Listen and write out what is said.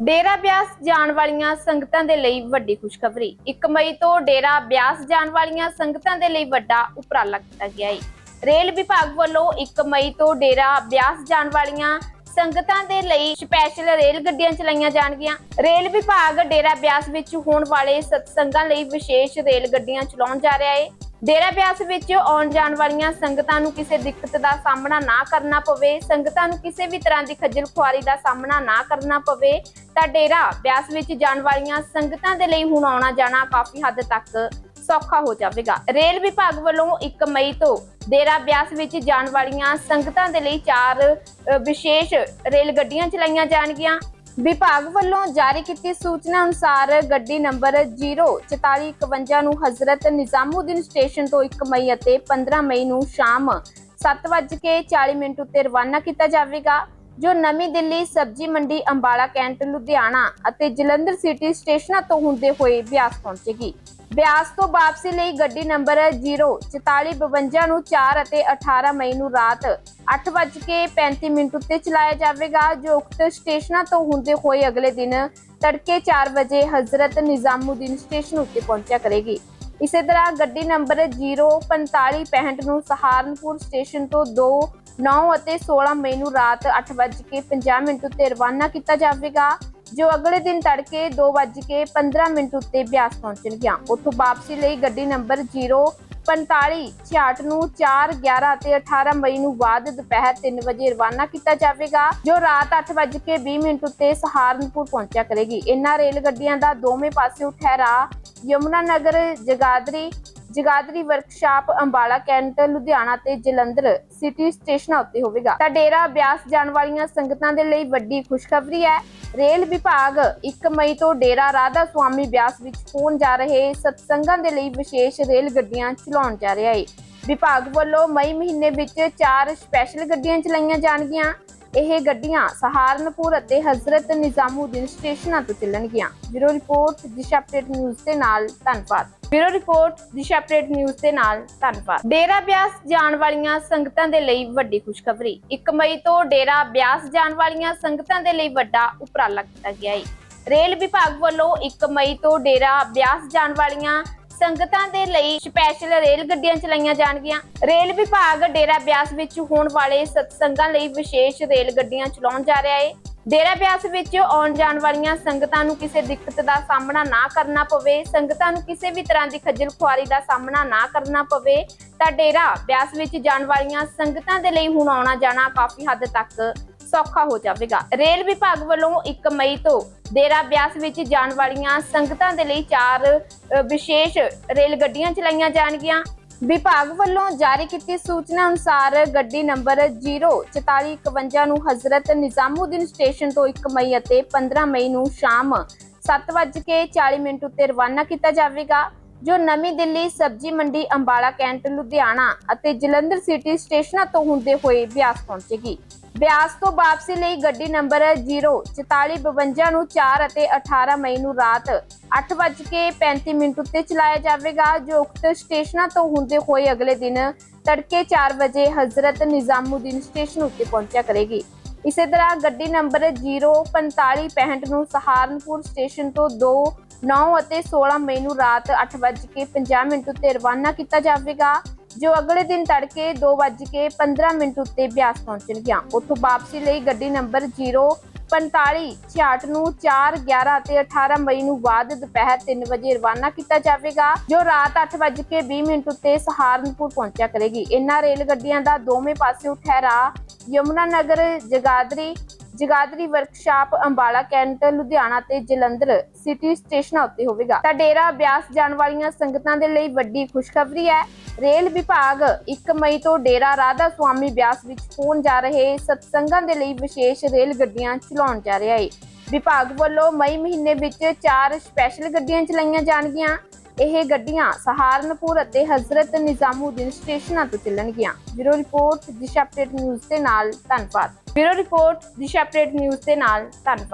ਡੇਰਾ ਬਿਆਸ ਜਾਣ ਵਾਲੀਆਂ ਸੰਗਤਾਂ ਦੇ ਲਈ ਵੱਡੀ ਖੁਸ਼ਖਬਰੀ। 1 ਮਈ ਤੋਂ ਡੇਰਾ ਬਿਆਸ ਜਾਣ ਵਾਲੀਆਂ ਸੰਗਤਾਂ ਦੇ ਲਈ ਵੱਡਾ ਉਪਰਾਲਾ ਕੀਤਾ ਗਿਆ ਹੈ ਰੇਲ ਵਿਭਾਗ ਵੱਲੋਂ 1 ਮਈ ਤੋਂ ਡੇਰਾ ਬਿਆਸ ਜਾਣ ਵਾਲੀਆਂ ਸੰਗਤਾਂ ਦੇ ਲਈ ਸਪੈਸ਼ਲ ਰੇਲ ਗੱਡੀਆਂ ਚਲਾਈਆਂ ਜਾਣਗੀਆਂ। ਰੇਲ ਵਿਭਾਗ ਡੇਰਾ ਬਿਆਸ ਵਿੱਚ ਹੋਣ ਵਾਲੇ ਸਤਸੰਗਾਂ ਲਈ ਵਿਸ਼ੇਸ਼ ਰੇਲ ਗੱਡੀਆਂ ਚਲਾਉਣ ਜਾ ਰਿਹਾ ਹੈ ਡੇਰਾ ਬਿਆਸ ਵਿੱਚ ਆਉਣ ਜਾਣ ਵਾਲੀਆਂ ਸੰਗਤਾਂ ਨੂੰ ਕਿਸੇ ਦਿੱਕਤ ਦਾ ਸਾਹਮਣਾ ਨਾ ਕਰਨਾ ਪਵੇ, ਸੰਗਤਾਂ ਨੂੰ ਕਿਸੇ ਵੀ ਤਰ੍ਹਾਂ ਦੀ ਖੱਜਲ ਖੁਆਰੀ ਦਾ ਸਾਹਮਣਾ ਨਾ ਕਰਨਾ ਪਵੇ, ਤਾਂ ਡੇਰਾ ਬਿਆਸ ਵਿੱਚ ਜਾਣ ਵਾਲੀਆਂ ਸੰਗਤਾਂ ਦੇ ਲਈ ਹੁਣ ਆਉਣਾ ਜਾਣਾ ਕਾਫੀ ਹੱਦ ਤੱਕ ਸੌਖਾ ਹੋ ਜਾਵੇਗਾ। ਰੇਲ ਵਿਭਾਗ ਵੱਲੋਂ 1 ਮਈ ਤੋਂ ਡੇਰਾ ਬਿਆਸ ਵਿੱਚ ਜਾਣ ਵਾਲੀਆਂ ਸੰਗਤਾਂ ਦੇ ਲਈ ਚਾਰ ਵਿਸ਼ੇਸ਼ ਰੇਲ ਗੱਡੀਆਂ ਚਲਾਈਆਂ ਜਾਣਗੀਆਂ। ਵਿਭਾਗ ਵੱਲੋਂ ਜਾਰੀ ਕੀਤੀ ਸੂਚਨਾ ਅਨੁਸਾਰ ਗੱਡੀ ਨੰਬਰ 04451 ਨੂੰ ਹਜ਼ਰਤ ਨਿਜ਼ਾਮੂਦੀਨ ਸਟੇਸ਼ਨ ਤੋਂ 1 ਮਈ ਅਤੇ 15 ਮਈ ਨੂੰ ਸ਼ਾਮ 7:40 ਮਿੰਟ ਉੱਤੇ ਰਵਾਨਾ ਕੀਤਾ ਜਾਵੇਗਾ। ਜੋ ਨਵੀਂ ਦਿੱਲੀ ਸਬਜ਼ੀ ਮੰਡੀ ਅੰਬਾਲਾ ਕੈਂਟ ਲੁਧਿਆਣਾ ਅਤੇ ਜਲੰਧਰ ਸਿਟੀ ਸਟੇਸ਼ਨਾਂ ਤੋਂ ਹੁੰਦੇ ਹੋਏ ਬਿਆਸ ਪਹੁੰਚੇਗੀ। ਬਿਆਸ ਤੋਂ ਵਾਪਸੀ ਲਈ ਗੱਡੀ ਨੰਬਰ 04452 ਨੂੰ 4 ਅਤੇ 18 ਮਈ ਨੂੰ ਰਾਤ 8:35 ਮਿੰਟ ਉੱਤੇ ਚਲਾਇਆ ਜਾਵੇਗਾ, ਜੋ ਉਕਤ ਸਟੇਸ਼ਨਾਂ ਤੋਂ ਹੁੰਦੇ ਹੋਏ ਅਗਲੇ ਦਿਨ ਤੜਕੇ 4 ਵਜੇ ਹਜ਼ਰਤ ਨਿਜ਼ਾਮੂਦੀਨ ਸਟੇਸ਼ਨ ਉੱਤੇ ਪਹੁੰਚਿਆ ਕਰੇਗੀ। ਇਸੇ ਤਰ੍ਹਾਂ ਗੱਡੀ ਨੰਬਰ 04565 ਨੂੰ ਸਹਾਰਨਪੁਰ ਸਟੇਸ਼ਨ ਤੋਂ 2 9 ਅਤੇ 16 ਮਈ ਨੂੰ ਰਾਤ 8:50 ਮਿੰਟ ਉੱਤੇ ਰਵਾਨਾ ਕੀਤਾ ਜਾਵੇਗਾ, ਜੋ ਅਗਲੇ ਦਿਨ ਤੜਕੇ 2:15 ਮਿੰਟ ਉੱਤੇ ਬਿਆਸ ਪਹੁੰਚਣਗੀਆਂ। ਉੱਥੋਂ ਵਾਪਸੀ ਲਈ ਗੱਡੀ ਨੰਬਰ 045 66 ਨੂੰ 4 11 ਅਤੇ 18 ਮਈ ਨੂੰ ਬਾਅਦ ਦੁਪਹਿਰ 3 ਵਜੇ ਰਵਾਨਾ ਕੀਤਾ ਜਾਵੇਗਾ, ਜੋ ਰਾਤ 8:20 ਮਿੰਟ ਉੱਤੇ ਸਹਾਰਨਪੁਰ ਪਹੁੰਚਿਆ ਕਰੇਗੀ। ਇਨ੍ਹਾਂ ਰੇਲ ਗੱਡੀਆਂ ਦਾ ਦੋਵੇਂ ਪਾਸਿਓਂ ਠਹਿਰਾ ਯਮੁਨਾ ਨਗਰ ਜਗਾਦਰੀ ਜਗਾਦਰੀ ਵਰਕਸ਼ਾਪ ਅੰਬਾਲਾ ਕੈਂਟ ਲੁਧਿਆਣਾ ਤੇ ਜਲੰਧਰ ਸਿਟੀ ਸਟੇਸ਼ਨਾਂ ਉੱਤੇ ਹੋਵੇਗਾ। ਤਾਂ ਡੇਰਾ ਬਿਆਸ ਜਾਣ ਵਾਲੀਆਂ ਸੰਗਤਾਂ ਦੇ ਲਈ ਵੱਡੀ ਖੁਸ਼ਖਬਰੀ ਹੈ। ਰੇਲ ਵਿਭਾਗ 1 ਮਈ ਤੋਂ ਡੇਰਾ ਰਾਧਾ ਸੁਆਮੀ ਬਿਆਸ ਵਿੱਚ ਹੋਣ ਜਾ ਰਹੇ ਸਤਸੰਗਾਂ ਦੇ ਲਈ ਵਿਸ਼ੇਸ਼ ਰੇਲ ਗੱਡੀਆਂ ਚਲਾਉਣ ਜਾ ਰਿਹਾ ਹੈ ਵਿਭਾਗ ਵੱਲੋਂ ਮਈ ਮਹੀਨੇ ਵਿੱਚ ਚਾਰ ਸਪੈਸ਼ਲ ਗੱਡੀਆਂ ਚਲਾਈਆਂ ਜਾਣਗੀਆਂ। ਇਹ ਗੱਡੀਆਂ ਸਹਾਰਨਪੁਰ ਅਤੇ ਹਜ਼ਰਤ ਨਿਜ਼ਾਮੂਦੀਨ ਸਟੇਸ਼ਨਾਂ ਤੋਂ ਚੱਲਣਗੀਆਂ। Bureau report Disha update news ਦੇ ਨਾਲ ਧੰਨਵਾਦ। Bureau report Disha update news ਦੇ ਨਾਲ ਧੰਨਵਾਦ। ਡੇਰਾ ਬਿਆਸ ਜਾਣ ਵਾਲੀਆਂ ਸੰਗਤਾਂ ਦੇ ਲਈ ਵੱਡੀ ਖੁਸ਼ਖਬਰੀ। 1 ਮਈ ਤੋਂ ਡੇਰਾ ਬਿਆਸ ਜਾਣ ਵਾਲੀਆਂ ਸੰਗਤਾਂ ਦੇ ਲਈ ਵੱਡਾ ਉਪਰਾਲਾ ਕੀਤਾ ਗਿਆ ਹੈ ਰੇਲ ਵਿਭਾਗ ਵੱਲੋਂ 1 ਮਈ ਤੋਂ ਡੇਰਾ ਬਿਆਸ ਜਾਣ ਵਾਲੀਆਂ ਸੰਗਤਾਂ ਦੇ ਲਈ ਸਪੈਸ਼ਲ ਰੇਲ ਗੱਡੀਆਂ ਚਲਾਈਆਂ ਜਾਣਗੀਆਂ। ਰੇਲ ਵਿਭਾਗ ਡੇਰਾ ਬਿਆਸ ਵਿੱਚ ਹੋਣ ਵਾਲੇ ਸਤਸੰਗਾਂ ਲਈ ਵਿਸ਼ੇਸ਼ ਰੇਲ ਗੱਡੀਆਂ ਚਲਾਉਣ ਜਾ ਰਿਹਾ ਹੈ ਡੇਰਾ ਬਿਆਸ ਵਿੱਚ ਆਉਣ ਜਾਣ ਵਾਲੀਆਂ ਸੰਗਤਾਂ ਨੂੰ ਕਿਸੇ ਦਿੱਕਤ ਦਾ ਸਾਹਮਣਾ ਨਾ ਕਰਨਾ ਪਵੇ, ਸੰਗਤਾਂ ਨੂੰ ਕਿਸੇ ਵੀ ਤਰ੍ਹਾਂ ਦੀ ਖੱਜਲ ਖੁਆਰੀ ਦਾ ਸਾਹਮਣਾ ਨਾ ਕਰਨਾ ਪਵੇ, ਤਾਂ ਡੇਰਾ ਬਿਆਸ ਵਿੱਚ ਜਾਣ ਵਾਲੀਆਂ ਸੰਗਤਾਂ ਦੇ ਲਈ ਹੁਣ ਆਉਣਾ ਜਾਣਾ ਕਾਫੀ ਹੱਦ ਤੱਕ ਸੌਖਾ ਹੋ ਜਾਵੇਗਾ। ਰੇਲ ਵਿਭਾਗ ਵੱਲੋਂ 1 ਮਈ ਤੋਂ ਡੇਰਾ ਬਿਆਸ ਵਿੱਚ ਜਾਣ ਵਾਲੀਆਂ ਸੰਗਤਾਂ ਦੇ ਲਈ ਚਾਰ ਵਿਸ਼ੇਸ਼ ਰੇਲ ਗੱਡੀਆਂ ਚਲਾਈਆਂ ਜਾਣਗੀਆਂ। ਵਿਭਾਗ ਵੱਲੋਂ ਜਾਰੀ ਕੀਤੀ ਸੂਚਨਾ ਅਨੁਸਾਰ ਗੱਡੀ ਨੰਬਰ 04451 ਨੂੰ ਹਜ਼ਰਤ ਨਿਜ਼ਾਮੂਦੀਨ ਸਟੇਸ਼ਨ ਤੋਂ 1 ਮਈ ਅਤੇ 15 ਮਈ ਨੂੰ ਸ਼ਾਮ 7:40 ਮਿੰਟ ਉੱਤੇ ਰਵਾਨਾ ਕੀਤਾ ਜਾਵੇਗਾ। ਜੋ ਨਵੀਂ ਦਿੱਲੀ ਸਬਜ਼ੀ ਮੰਡੀ ਅੰਬਾਲਾ ਕੈਂਟ ਲੁਧਿਆਣਾ ਅਤੇ ਜਲੰਧਰ ਸਿਟੀ ਸਟੇਸ਼ਨਾਂ ਤੋਂ ਹੁੰਦੇ ਹੋਏ ਬਿਆਸ ਪਹੁੰਚੇਗੀ। ਬਿਆਸ ਤੋਂ ਵਾਪਸੀ ਲਈ ਗੱਡੀ ਨੰਬਰ 04452 ਨੂੰ 4 ਅਤੇ 18 ਮਈ ਨੂੰ ਰਾਤ 8:35 ਮਿੰਟ ਉੱਤੇ ਚਲਾਇਆ ਜਾਵੇਗਾ, ਜੋ ਉਕਤ ਸਟੇਸ਼ਨਾਂ ਤੋਂ ਹੁੰਦੇ ਹੋਏ ਅਗਲੇ ਦਿਨ ਤੜਕੇ 4 ਵਜੇ ਹਜ਼ਰਤ ਨਿਜ਼ਾਮੂਦੀਨ ਸਟੇਸ਼ਨ ਉੱਤੇ ਪਹੁੰਚਿਆ ਕਰੇਗੀ। ਇਸੇ ਤਰ੍ਹਾਂ ਗੱਡੀ ਨੰਬਰ 04565 ਨੂੰ ਸਹਾਰਨਪੁਰ ਸਟੇਸ਼ਨ ਤੋਂ 2 9 ਅਤੇ 16 ਮਈ ਨੂੰ ਰਾਤ 8:50 ਮਿੰਟ ਉੱਤੇ ਰਵਾਨਾ ਕੀਤਾ ਜਾਵੇਗਾ, ਜੋ ਅਗਲੇ ਦਿਨ ਤੜਕੇ 2:15 ਮਿੰਟ ਉੱਤੇ ਬਿਆਸ ਪਹੁੰਚਣਗੀਆਂ। ਉੱਥੋਂ ਵਾਪਸੀ ਲਈ ਗੱਡੀ ਨੰਬਰ 045 66 ਨੂੰ 4 11 ਅਤੇ 18 ਮਈ ਨੂੰ ਬਾਅਦ ਦੁਪਹਿਰ 3 ਵਜੇ ਰਵਾਨਾ ਕੀਤਾ ਜਾਵੇਗਾ, ਜੋ ਰਾਤ 8:20 ਮਿੰਟ ਉੱਤੇ ਸਹਾਰਨਪੁਰ ਪਹੁੰਚਿਆ ਕਰੇਗੀ। ਇਨ੍ਹਾਂ ਰੇਲ ਗੱਡੀਆਂ ਦਾ ਦੋਵੇਂ ਪਾਸਿਓਂ ਠਹਿਰਾ ਯਮੁਨਾ ਨਗਰ ਜਗਾਦਰੀ ਜਗਾਦਰੀ ਵਰਕਸ਼ਾਪ ਅੰਬਾਲਾ ਕੈਂਟ, ਲੁਧਿਆਣਾ ਤੇ ਜਲੰਧਰ ਸਿਟੀ ਸਟੇਸ਼ਨਾਂ ਉੱਤੇ ਹੋਵੇਗਾ। ਤਾਂ ਡੇਰਾ ਬਿਆਸ ਜਾਣ ਵਾਲੀਆਂ ਸੰਗਤਾਂ ਦੇ ਲਈ ਵੱਡੀ ਖੁਸ਼ਖਬਰੀ ਹੈ। ਰੇਲ ਵਿਭਾਗ 1 ਮਈ ਤੋਂ ਡੇਰਾ ਰਾਧਾ ਸੁਆਮੀ ਬਿਆਸ ਵਿੱਚ ਹੋਣ ਜਾ ਰਹੇ ਸਤਸੰਗਾਂ ਦੇ ਲਈ ਵਿਸ਼ੇਸ਼ ਰੇਲ ਗੱਡੀਆਂ ਚਲਾਉਣ ਜਾ ਰਿਹਾ ਹੈ ਵਿਭਾਗ ਵੱਲੋਂ ਮਈ ਮਹੀਨੇ ਵਿੱਚ ਚਾਰ ਸਪੈਸ਼ਲ ਗੱਡੀਆਂ ਚਲਾਈਆਂ ਜਾਣਗੀਆਂ। ਇਹ ਗੱਡੀਆਂ ਸਹਾਰਨਪੁਰ ਅਤੇ ਹਜ਼ਰਤ ਨਿਜ਼ਾਮੂਦੀਨ ਸਟੇਸ਼ਨਾਂ ਤੋਂ ਚੱਲਣਗੀਆਂ। Bureau report Disha update news ਦੇ ਨਾਲ ਧੰਨਵਾਦ। Bureau report Disha update news ਦੇ ਨਾਲ ਧੰਨਵਾਦ।